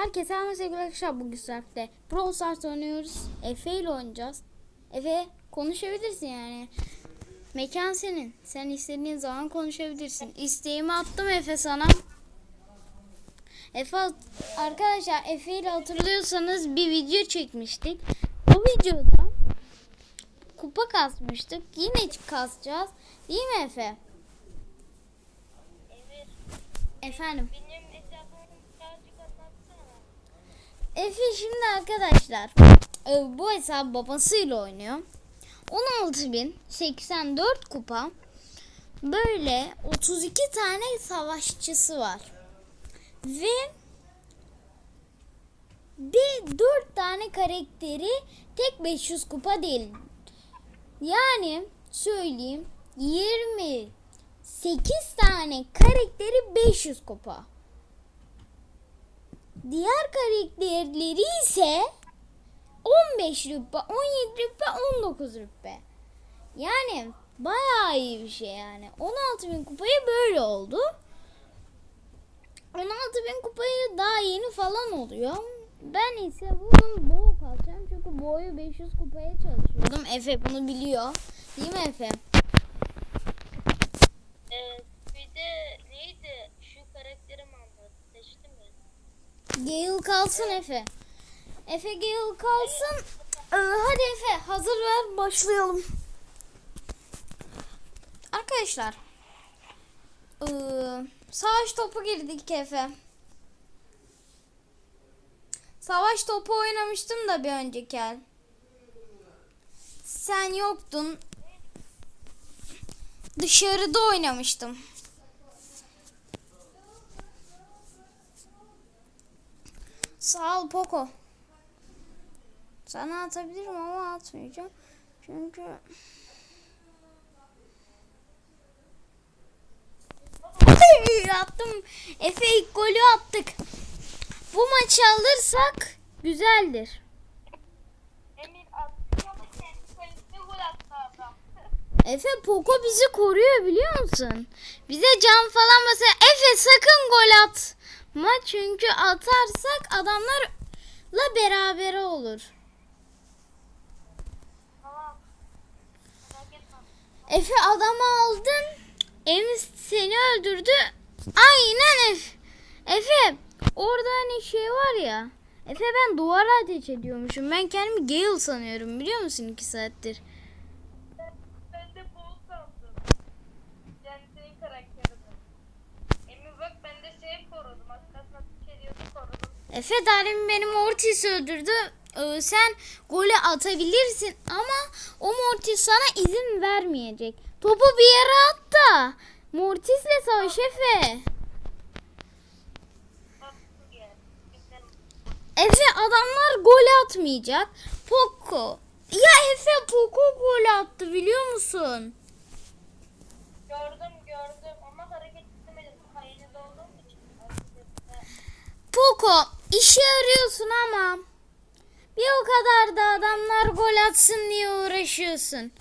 Herkese merhaba sevgili arkadaşlar. Bugün sizlerle Brawl Stars oynuyoruz. Efe ile oynayacağız. Efe konuşabilirsin yani. Mekan senin. Sen istediğin zaman konuşabilirsin. İsteğimi attım Efe sana. Efe arkadaşlar Efe ile hatırlıyorsanız bir video çekmiştik. O videoda kupa kasmıştık. Yine kasacağız. Değil mi Efe? Emir, Efendim. benim Efe şimdi arkadaşlar e, bu hesap babasıyla oynuyor. 16.084 kupa. Böyle 32 tane savaşçısı var. Ve bir 4 tane karakteri tek 500 kupa değil. Yani söyleyeyim 28 tane karakteri 500 kupa. Diğer karakterleri ise 15 rütbe, 17 rütbe, 19 rütbe. Yani bayağı iyi bir şey yani. 16.000 kupaya böyle oldu. 16.000 kupayı daha yeni falan oluyor. Ben ise bunun boğ kalacağım. Çünkü boyu 500 kupaya çalışıyordum. Efe bunu biliyor. Değil mi Efe? Ee, bir de neydi? Şu karakteri mi anlattı? Seçti mi? Gale kalsın Efe. Efe Gale kalsın. Ee, hadi Efe hazır ver başlayalım. Arkadaşlar. Ee, savaş topu girdik Efe. Savaş topu oynamıştım da bir önceki el. Sen yoktun. Dışarıda oynamıştım. Sağ ol Poco. Sana atabilirim ama atmayacağım. Çünkü attım. Efe ilk golü attık. Bu maçı alırsak güzeldir. Efe Poco bizi koruyor biliyor musun? Bize can falan basıyor. Efe sakın gol atma çünkü atarsak adamlarla beraber olur. Tamam. Efe adamı aldın. Emis seni öldürdü. Aynen Efe. Efe orada hani şey var ya. Efe ben duvara ateş ediyormuşum. Ben kendimi Gale sanıyorum biliyor musun iki saattir. Ben de bol sandım. Yani senin karakterini. Emir bak ben de seni korudum. Aslında nasıl ediyordu korudum. Efe derim benim Mortis öldürdü. Ee, sen golü atabilirsin ama o Mortis sana izin vermeyecek. Topu bir yere at da. Mortis'le savaş Efe. Efe adamlar gol atmayacak. Poco. Ya Efe Poco gol attı biliyor musun? Gördüm gördüm ama hareket edemedim. Hayırlı olduğum için. Poco işe arıyorsun ama bir o kadar da adamlar gol atsın diye uğraşıyorsun.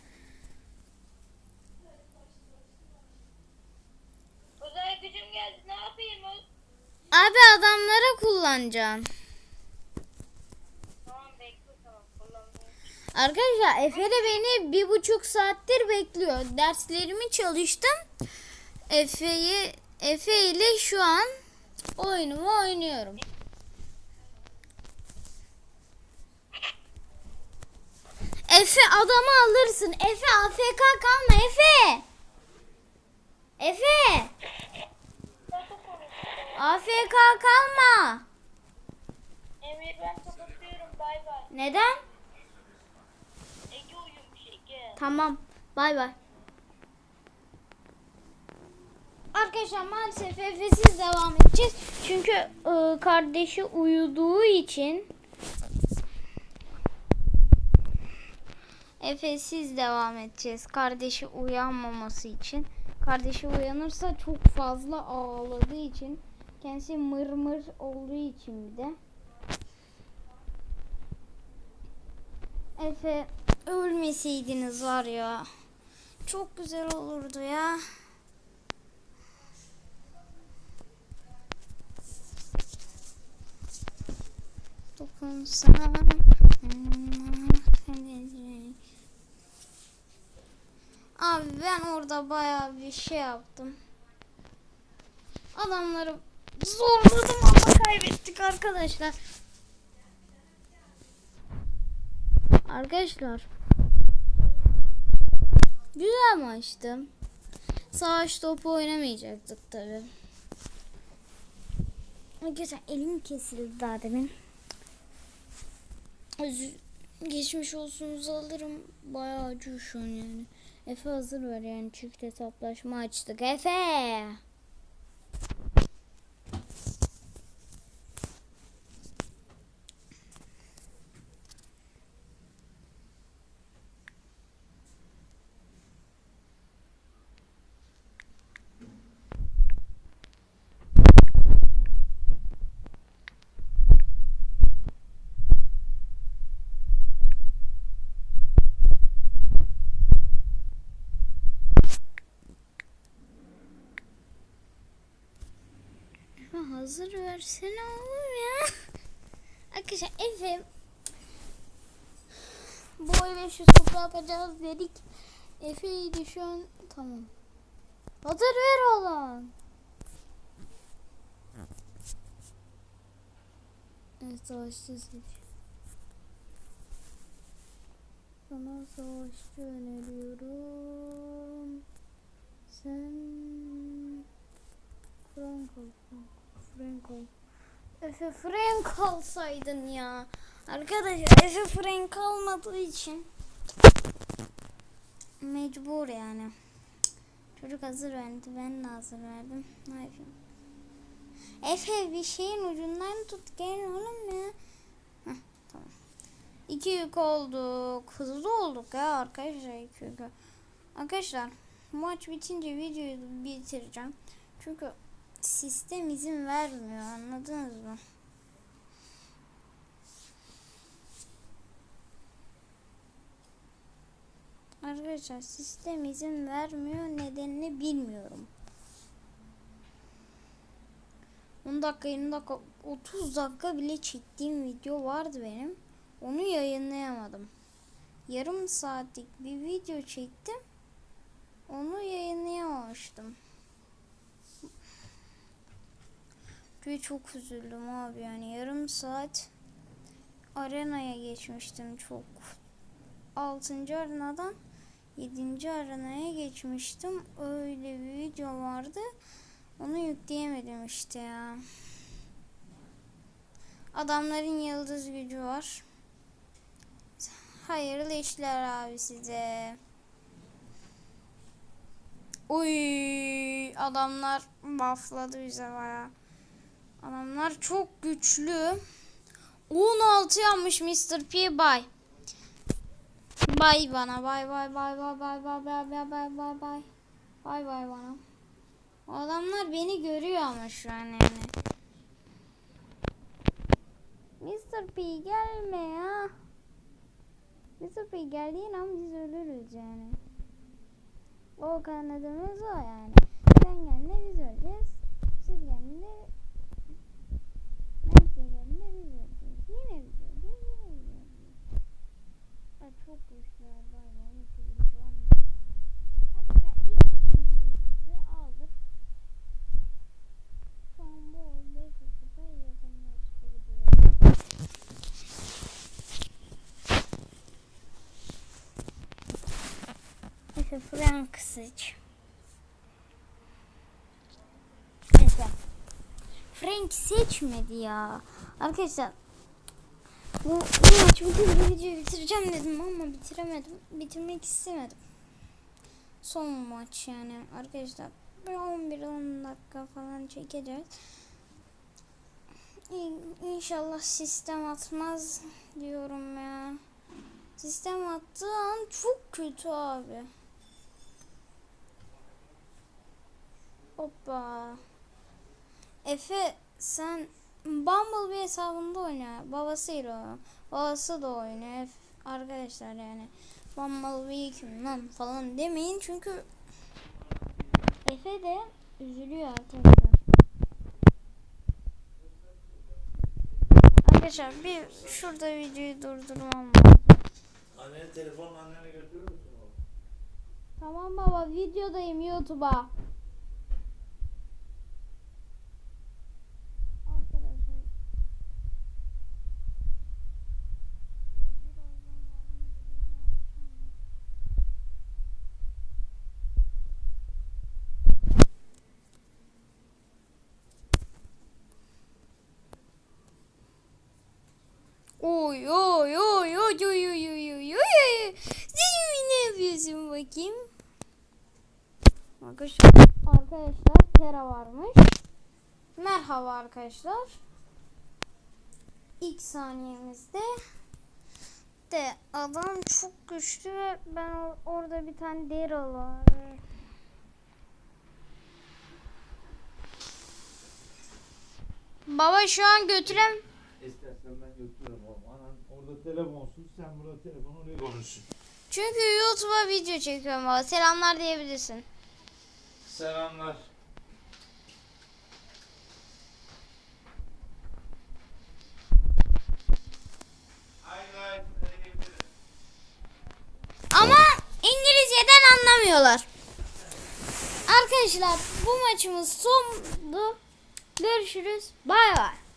Uzay gücüm geldi. Ne yapayım? Abi adamlara kullanacaksın. Tamam bekle tamam. Kullanmayayım. Arkadaşlar Efe de beni bir buçuk saattir bekliyor. Derslerimi çalıştım. Efe'yi Efe ile şu an oyunumu oynuyorum. Efe adamı alırsın. Efe AFK kalma Efe. Efe AFK kalma. Emir ben kapatıyorum. Bay bay. Neden? Ege uyumuş Ege. Tamam. Bay bay. Arkadaşlar maalesef Efe'siz devam edeceğiz. Çünkü e, kardeşi uyuduğu için Efe'siz devam edeceğiz. Kardeşi uyanmaması için. Kardeşi uyanırsa çok fazla ağladığı için kendisi mır mır olduğu için bir de Efe ölmeseydiniz var ya çok güzel olurdu ya. dokunsa Abi ben orada bayağı bir şey yaptım. Adamları zorladım ama kaybettik arkadaşlar. Arkadaşlar. Güzel maçtı. Savaş topu oynamayacaktık tabi. Arkadaşlar elim kesildi daha demin. Özür, geçmiş olsunuzu alırım. Bayağı an yani. Efe hazır ver yani çift hesaplaşma açtık. Efe! Efe hazır versene oğlum ya. Arkadaşlar Efe böyle şu sopa yapacağız dedik. Efe'ydi şu an tamam. Hazır ver oğlum. Evet savaşçı seç. Sana savaşçı öneriyorum. Sen Frank ol. Frank ol. Efe Frank olsaydın ya. Arkadaşlar Efe Frank olmadığı için mecbur yani. Çocuk hazır verdi. Ben de hazır verdim. Ne yapayım? Efe bir şeyin ucundan tut. Gel oğlum ya. Heh, tamam. İki yük olduk. Hızlı olduk ya arkadaşlar. iki yük. Arkadaşlar maç bitince videoyu bitireceğim. Çünkü sistem izin vermiyor anladınız mı? Arkadaşlar sistem izin vermiyor nedenini bilmiyorum. 10 dakika 20 dakika 30 dakika bile çektiğim video vardı benim. Onu yayınlayamadım. Yarım saatlik bir video çektim. Onu yayınlayamamıştım. Ve çok üzüldüm abi yani yarım saat arenaya geçmiştim çok. 6. arenadan 7. arenaya geçmiştim. Öyle bir video vardı. Onu yükleyemedim işte ya. Adamların yıldız gücü var. Hayırlı işler abi size. Uy, adamlar buffladı bize bayağı. Adamlar çok güçlü. 16 yapmış Mr. P bay. Bay bana bay bay bay bay bay bay bay bay bay bay bay. Bay bay bana. O adamlar beni görüyor ama şu an yani. Mr. P gelme ya. Mr. P geldiğin an biz ölürüz yani. O kanadımız o yani. Sen geldin biz öleceğiz. Siz geldin Yine gidiyor. Yine gidiyor. Ay çok güçler var. Onu birinci olmuyor. Arkadaşlar ilk ikinciliğimizi aldık. Şu an bu oyunda hızlıca yakınlaştırılıyor. Neyse Frank sıç. Neyse. Frank seçmedi ya. Arkadaşlar bu, bu maç bitince videoyu bitireceğim dedim ama bitiremedim. Bitirmek istemedim. Son maç yani arkadaşlar. Bir 11-10 dakika falan çekeceğiz. İnşallah sistem atmaz diyorum ya. Sistem attığı an çok kötü abi. Hoppa. Efe sen Bumblebee hesabında oynuyor. Babasıyla o. Babası da oynuyor. Arkadaşlar yani Bumblebee kim lan falan demeyin çünkü Efe de üzülüyor arkadaşlar. Arkadaşlar bir şurada videoyu durdurmam lazım. Anneni telefonla annene götürür müsün oğlum? Tamam baba videodayım YouTube'a. Oy oy oy oy oy oy oy oy oy. Sen ne yapıyorsun bakayım? Arkadaşlar, arkadaşlar Tera varmış. Merhaba arkadaşlar. İlk saniyemizde de adam çok güçlü ve ben or- orada bir tane Daryl var. Baba şu an götürem. İstersen ben götürürüm orada telefonsuz sen burada telefon oraya konuşsun. Çünkü YouTube'a video çekiyorum baba. Selamlar diyebilirsin. Selamlar. Ama İngilizceden anlamıyorlar. Arkadaşlar bu maçımız sondu. Görüşürüz. Bay bay.